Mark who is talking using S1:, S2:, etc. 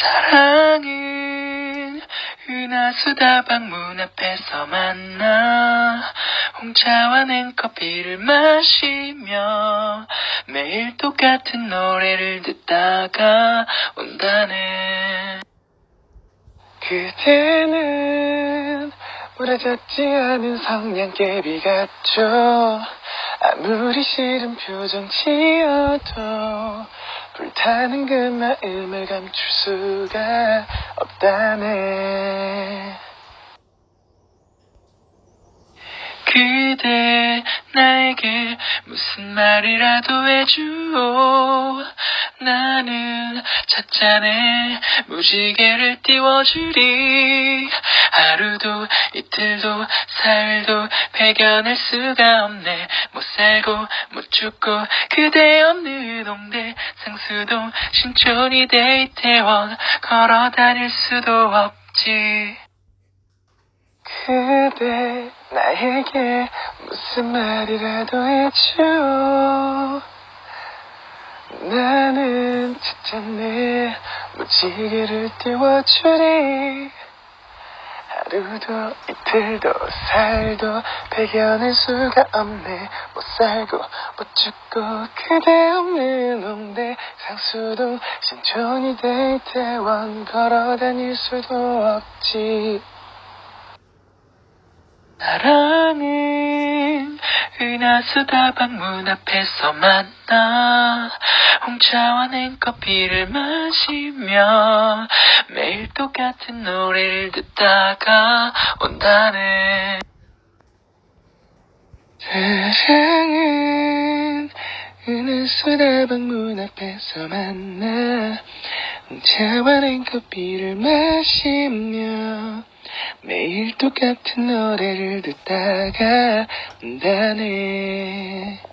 S1: 사랑은 은하수다방 문 앞에서 만나 홍차와 냉커피를 마시며 매일 똑같은 노래를 듣다가 온다네 그대는 오래잡지 않은 성냥개비 같죠. 아무리 싫은 표정 지어도 불타는 그 마음을 감출 수가 없다네. 그대 나에게 무슨 말이라도 해줘. 나는 찻잔에 무지개를 띄워주리 하루도 이틀도 사흘도 배겨낼 수가 없네. 못 살고 못 죽고 그대 없는 홍대 상수동 신촌이 대이태원 걸어 다닐 수도 없지. 그대 나에게 무슨 말이라도 해줘. 나는 찻잔에 무지개를 띄워주리 하루도 이틀도 사흘도 배겨낼 수가 없네. 못 살고 못 죽고 그대 없는 홍대 상수동 신촌이 대이태원 걸어 다닐 수도 없지. 사랑은 은하수다방 문 앞에서 만나 홍차와 냉커피를 마시며 똑같은 노래를 듣다가 온다네. 사랑은 은하수다방 문 앞에서 만나 홍차와 냉커피를 마시며 매일 똑같은 노래를 듣다가 온다네